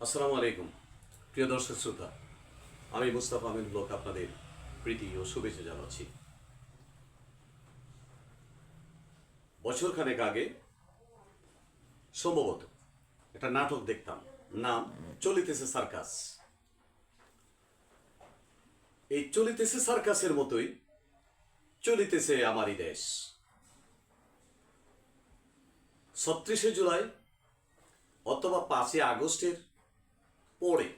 আসসালামু আলাইকুম, প্রিয় দর্শক শ্রোতা। আমি মুস্তাফা আমিন লোক আপনাদের প্রীতি ও শুভেচ্ছা জানাচ্ছি। বছরখানেক আগে সম্ভবত একটা নাটক দেখতাম, নাম চলিতেছে সার্কাস। এই চলিতেছে সার্কাসের মতোই চলিতেছে আমারই দেশ। ছত্রিশে জুলাই অথবা পাঁচই আগস্টের পরে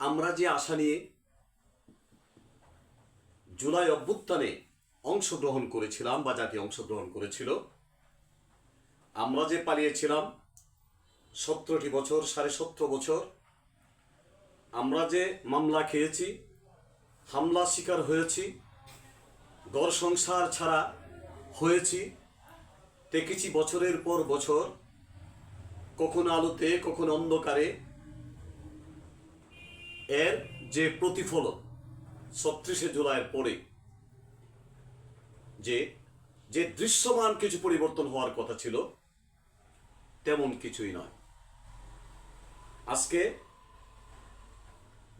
আমরা যে আশা নিয়ে জুলাই অভ্যুত্থানে অংশগ্রহণ করেছিলাম বা জাতি অংশগ্রহণ করেছিল, আমরা যে পালিয়েছিলাম, সতেরোটি বছর, সাড়ে সতেরো বছর, আমরা যে মামলা খেয়েছি হামলা শিকার হয়েছি গড় সংসার ছাড়া হয়েছি, দেখেছি বছরের পর বছর কখনো আলোতে, কখনো অন্ধকারে, এর যে প্রতিফলন ছত্রিশে জুলাইয়ের পরে, যে যে দৃশ্যমান কিছু পরিবর্তন হওয়ার কথা ছিল, তেমন কিছুই নয়। আজকে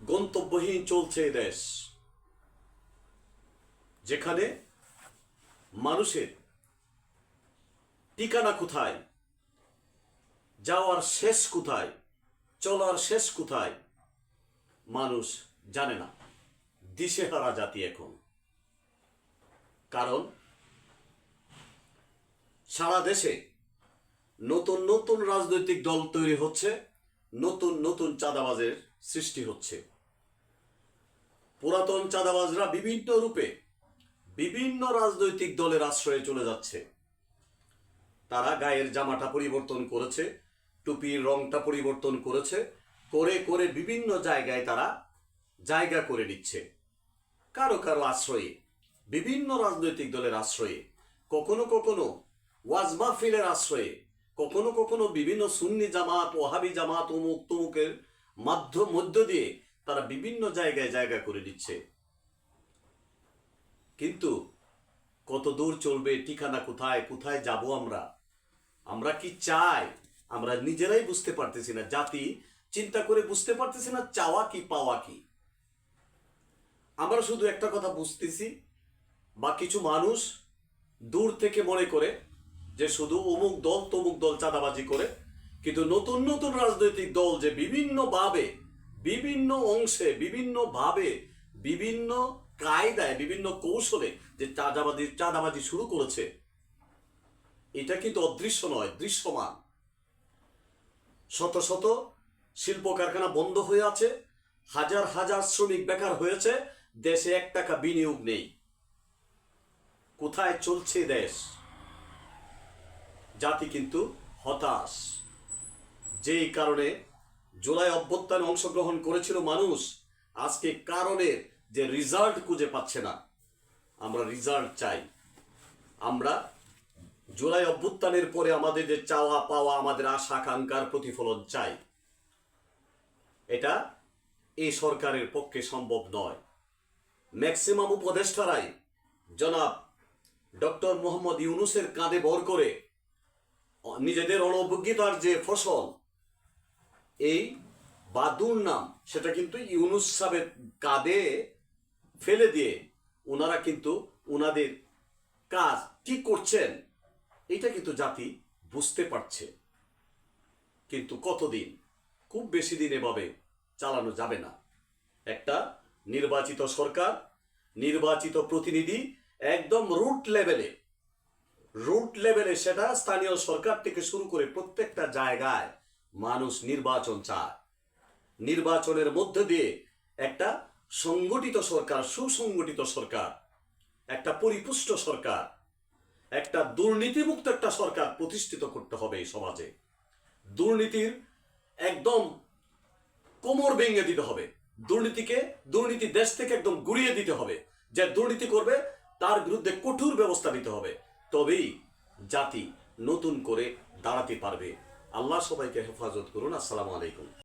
গন্তব্যহীন চলছে দেশ, যেখানে মানুষের ঠিকানা কোথায়? যাওয়ার শেষ কোথায়, চলার শেষ কোথায়, মানুষ জানে না। দিশেহারা জাতি এখন। কারণ, সারা দেশে নতুন নতুন রাজনৈতিক দল তৈরি হচ্ছে, নতুন নতুন চাঁদাবাজের সৃষ্টি হচ্ছে। পুরাতন চাঁদাবাজরা বিভিন্ন রূপে বিভিন্ন রাজনৈতিক দলের আশ্রয়ে চলে যাচ্ছে। তারা গায়ের জামাটা পরিবর্তন করেছে টুপির রংটা পরিবর্তন করেছে, করে করে বিভিন্ন জায়গায় তারা জায়গা করে নিচ্ছে। কারও কারও আশ্রয়ে, বিভিন্ন রাজনৈতিক দলের আশ্রয়ে, কখনো কখনো ওয়াজ মাহফিলের আশ্রয়ে, কখনো কখনো বিভিন্ন সুন্নি জামাত ওহাবি জামাত অমুক তমুকের মাধ্যম মধ্য দিয়ে তারা বিভিন্ন জায়গায় জায়গা করে নিচ্ছে। কিন্তু কত দূর চলবে, ঠিকানা কোথায় কোথায় যাব আমরা? আমরা কি চাই? আমরা নিজেরাই বুঝতে পারতেছি না, জাতি চিন্তা করে বুঝতে পারতেছি না, চাওয়া কি, পাওয়া কি। আমরা শুধু একটা কথা বুঝতেছি, বা কিছু মানুষ দূর থেকে মনে করে যে শুধু অমুক দল, তমুক দল চাঁদাবাজি করে, কিন্তু নতুন নতুন রাজনৈতিক দল যে বিভিন্ন ভাবে বিভিন্ন অংশে বিভিন্ন ভাবে বিভিন্ন কায়দায়, বিভিন্ন কৌশলে যে চাঁদাবাজি চাঁদাবাজি শুরু করেছে, এটা কিন্তু অদৃশ্য নয়, দৃশ্যমান। শত শত শিল্প কারখানা বন্ধ হয়ে আছে, হাজার হাজার শ্রমিক বেকার হয়েছে, দেশে এক টাকা বিনিয়োগ নেই। কোথায় চলছে দেশ? জাতি কিন্তু হতাশ। যেই কারণে জুলাই অভ্যুত্থানে অংশগ্রহণ করেছিল মানুষ, আজকে কারণের যে রেজাল্ট খুঁজে পাচ্ছে না। আমরা রেজাল্ট চাই। আমরা জুলাই অভ্যুত্থানের পরে আমাদের যে চাওয়া পাওয়া, আমাদের আশা, আকাঙ্ক্ষার প্রতিফলন চাই। এটা এই সরকারের পক্ষে সম্ভব নয়। ম্যাক্সিমাম উপদেষ্টারাই জনাব ডক্টর মোহাম্মদ ইউনুসের কাঁধে বর করে নিজেদের অনভিজ্ঞতার যে ফসল, এই বাদুর নাম, সেটা কিন্তু ইউনুস সাহেবের কাঁধে ফেলে দিয়ে ওনারা কিন্তু ওনাদের কাজ কি করছেন এটা কিন্তু জাতি বুঝতে পারছে। কিন্তু কতদিন? খুব বেশি দিন এভাবে চালানো যাবে না। একটা নির্বাচিত সরকার, নির্বাচিত প্রতিনিধি একদম রুট লেভেলে রুট লেভেলে সেটা স্থানীয় সরকার থেকে শুরু করে প্রত্যেকটা জায়গায় মানুষ নির্বাচন চায়। নির্বাচনের মধ্য দিয়ে একটা সংগঠিত সরকার, সুসংগঠিত সরকার, একটা পরিপুষ্ট সরকার একটা দুর্নীতিমুক্ত একটা সরকার প্রতিষ্ঠিত করতে হবে এই সমাজে। দুর্নীতির একদম কোমর ভেঙে দিতে হবে। দুর্নীতিকে, দুর্নীতি দেশ থেকে একদম গুড়িয়ে দিতে হবে। যে দুর্নীতি করবে, তার বিরুদ্ধে কঠোর ব্যবস্থা নিতে হবে। তবেই জাতি নতুন করে দাঁড়াতে পারবে। আল্লাহ সবাইকে হেফাজত করুন। আসসালামু আলাইকুম।